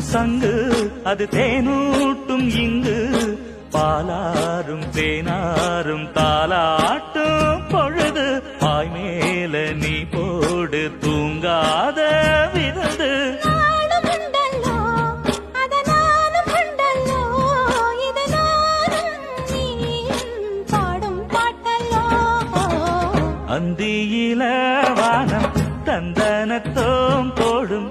சங்கு அது தேனூட்டும் இங்கு. பாலாரும் தேனாரும் தாலாட்டும் பொழுது பாய் மேல நீ போடு தூங்காத விருந்து. பாடும் அந்தியில வானம் தந்தனத்தோம் போடும்